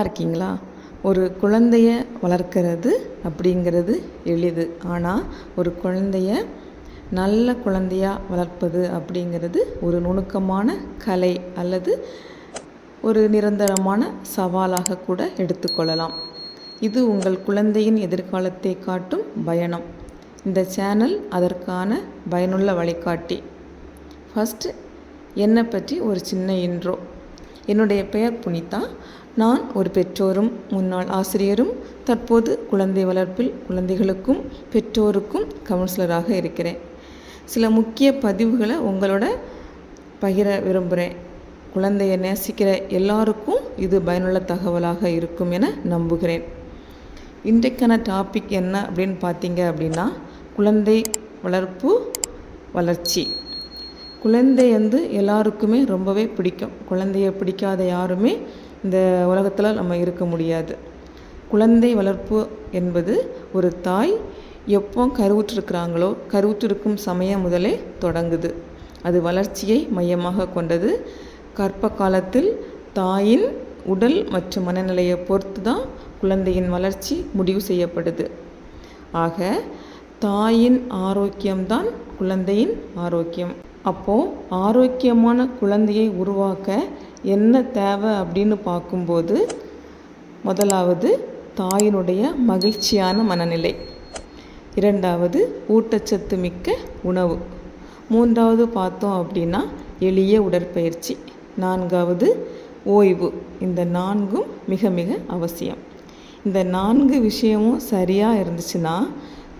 இருக்கீங்களா? ஒரு குழந்தைய வளர்க்கிறது அப்படிங்கிறது எளிது. ஆனால் ஒரு குழந்தைய நல்ல குழந்தையாக வளர்ப்பது அப்படிங்கிறது ஒரு நுணுக்கமான கலை அல்லது ஒரு நிரந்தரமான சவாலாக கூட எடுத்துக்கொள்ளலாம். இது உங்கள் குழந்தையின் எதிர்காலத்தை காட்டும் பயணம். இந்த சேனல் அதற்கான பயனுள்ள வழிகாட்டி. ஃபஸ்ட்டு என்னை பற்றி ஒரு சின்ன இன்ட்ரோ என்னுடைய பெயர் புனிதா. நான் ஒரு பெற்றோரும் முன்னாள் ஆசிரியரும் தற்போது குழந்தை வளர்ப்பில் குழந்தைகளுக்கும் பெற்றோருக்கும் கவுன்சிலராக இருக்கிறேன். சில முக்கிய பதிவுகளை உங்களோட பகிர விரும்புகிறேன் குழந்தையை நேசிக்கிற எல்லாருக்கும் இது பயனுள்ள தகவலாக இருக்கும் என நம்புகிறேன். இன்றைக்கான டாபிக் என்ன அப்படின்னு பார்த்தீங்க அப்படின்னா குழந்தை வளர்ப்பு வளர்ச்சி. குழந்தை வந்து எல்லாருக்குமே ரொம்பவே பிடிக்கும். குழந்தைய பிடிக்காத யாருமே இந்த உலகத்தில் நம்ம இருக்க முடியாது. குழந்தை வளர்ப்பு என்பது ஒரு தாய் எப்போ கருவுற்றிருக்கிறாங்களோ கருவுற்றிருக்கும் சமயம் முதலே தொடங்குது. அது வளர்ச்சியை மையமாக கொண்டது. கற்ப காலத்தில் தாயின் உடல் மற்றும் மனநிலையை பொறுத்து தான் குழந்தையின் வளர்ச்சி முடிவு செய்யப்படுது. ஆக தாயின் ஆரோக்கியம்தான் குழந்தையின் ஆரோக்கியம். அப்போது ஆரோக்கியமான குழந்தையை உருவாக்க என்ன தேவை அப்படின்னு பார்க்கும்போது முதலாவது தாயினுடைய மகிழ்ச்சியான மனநிலை. இரண்டாவது ஊட்டச்சத்து மிக்க உணவு. மூன்றாவது பார்த்தோம் அப்படின்னா எளிய உடற்பயிற்சி. நான்காவது ஓய்வு. இந்த நான்கும் மிக மிக அவசியம். இந்த நான்கு விஷயமும் சரியாக இருந்துச்சுன்னா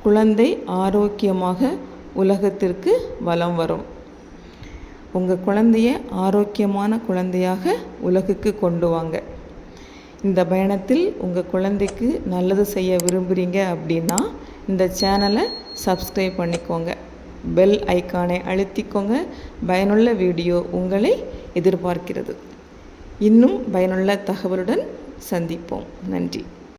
குழந்தை ஆரோக்கியமாக உலகத்திற்கு வலம் வரும். உங்கள் குழந்தைய ஆரோக்கியமான குழந்தையாக உலகுக்கு கொண்டு வாங்க. இந்த பயணத்தில் உங்கள் குழந்தைக்கு நல்லது செய்ய விரும்புகிறீங்க அப்படின்னா இந்த சேனலை சப்ஸ்கிரைப் பண்ணிக்கோங்க. பெல் ஐக்கானை அழுத்திக்கோங்க. பயனுள்ள வீடியோ உங்களை எதிர்பார்க்கிறது. இன்னும் பயனுள்ள தகவலுடன் சந்திப்போம். நன்றி.